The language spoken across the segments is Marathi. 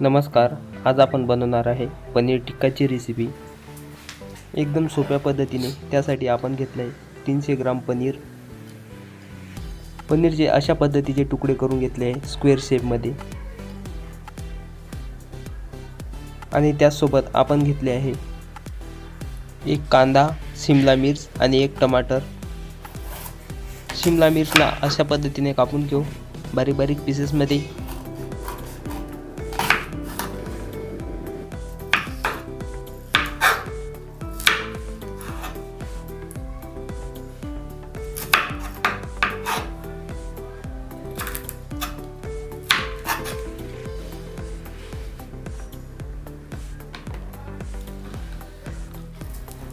नमस्कार आज आपण बनवणार आहे पनीर टिक्काची रेसिपी एकदम सोप्या पद्धतीने त्यासाठी आपण घेतलं आहे तीनशे ग्राम पनीर. पनीरचे अशा पद्धतीचे तुकडे करून घेतले आहे स्क्वेअर शेपमध्ये आणि त्याचसोबत आपण घेतले आहे एक कांदा शिमला मिर्च आणि एक टमाटर. शिमला मिर्चला अशा पद्धतीने कापून घेऊ बारीक बारीक पीसेसमध्ये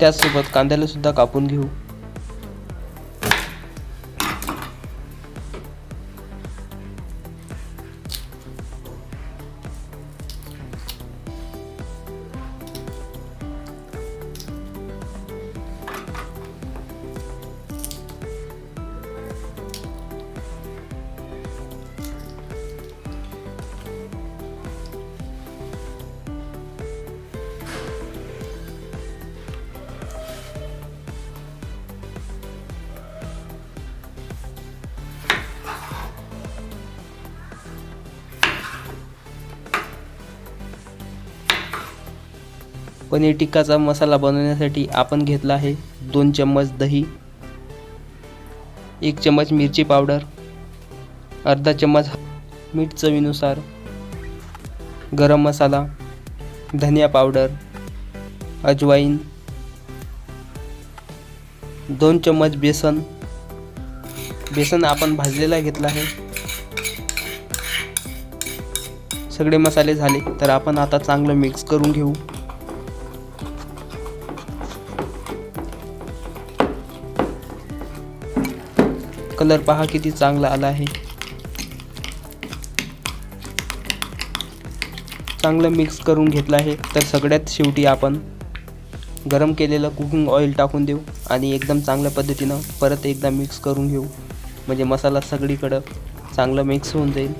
त्याचसोबत कांद्याला सुद्धा कापून घेऊ. पनीर टिक्काचा मसाला बनवण्यासाठी आपण घेतला आहे दोन चम्मच दही एक चम्मच मिरची पावडर अर्धा चम्मच मीठ चवीनुसार गरम मसाला धनिया पावडर अजवाईन दोन चम्मच बेसन. बेसन आपण भाजलेला घेतला आहे. सगळे मसाले झाले तर आपण आता चांगलं मिक्स करून घेऊ. कलर पहा किती चांगला आला आहे. चांगलं मिक्स करून घेतलं आहे. तर सगळ्यात शेवटी आपण गरम केलेलं कुकिंग ऑइल टाकून देऊ आणि एकदम चांगल्या पद्धतीनं परत एकदा मिक्स करून घेऊ. म्हणजे मसाला सगळीकडं चांगलं मिक्स होऊन जाईल.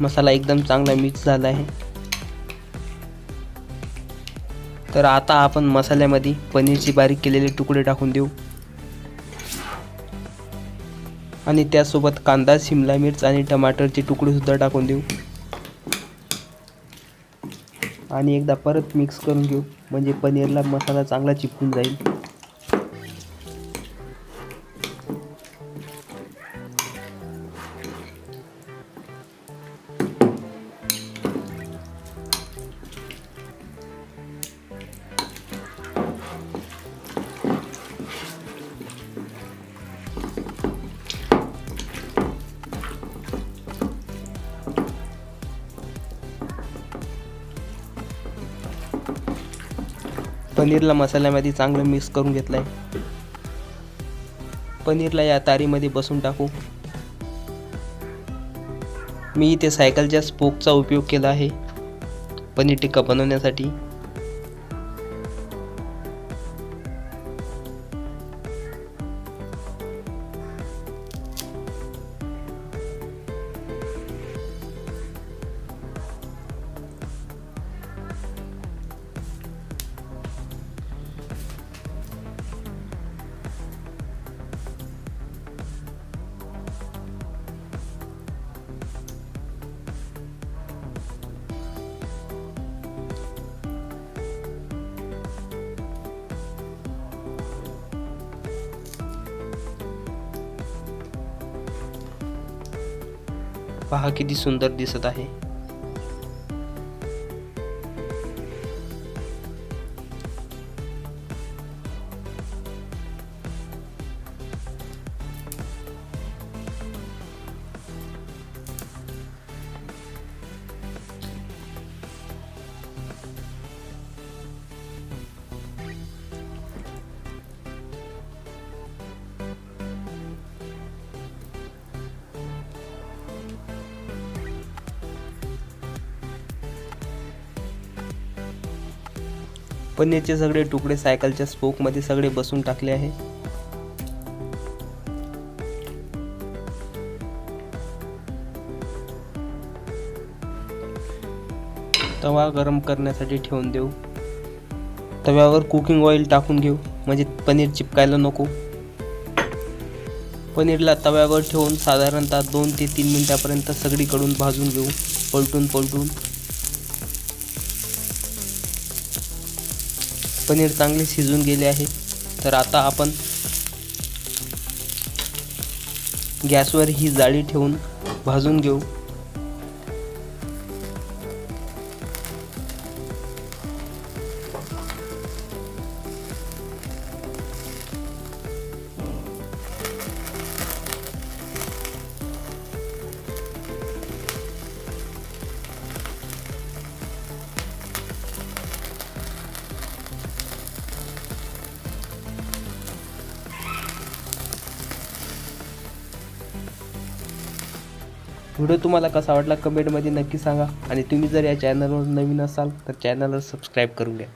मसाला एकदम चांगला मिक्स झाला आहे. तर आता आपण मसाल्यामध्ये पनीरची बारीक केलेले तुकडे टाकून देऊ. आणि त्यासोबत कांदा शिमला मिर्च आणि टमाटरचे तुकडे सुद्धा टाकून देऊ. आणि एकदा परत मिक्स करून घेऊ म्हणजे पनीरला मसाला चांगला चिपकून जाईल. पनीरला मसाल्यामध्ये चांगलं मिक्स करून घेतलं आहे पनीरला या तारीमध्ये बसून टाकू. मी इथे सायकलच्या स्पोकचा उपयोग केला आहे. पनीर टिक्का बनवण्यासाठी. पहा किती सुंदर दिसत आहे. पनीरचे सगळे तुकडे सायकलच्या स्पोकमध्ये सगळे बसून टाकले आहे. तवा गरम करण्यासाठी ठेवून देऊ. तव्यावर कुकिंग ऑइल टाकून घेऊ. म्हणजे पनीर चिपकायला नको. पनीरला तव्यावर ठेवून साधारणतः दोन ते तीन मिनटापर्यंत सगळीकडून भाजून घेऊ. पलटून पलटून. पनीर चांगले शिजून गेले आहे. तर आता आपण गॅसवर ही जाळी ठेवून भाजून घेऊ. व्हिडिओ तुम्हाला कसा वाटला कमेंटमध्ये नक्की सांगा. आणि तुम्ही जर या चॅनलवर नवीन असाल तर चॅनलला सबस्क्राईब करून घ्या.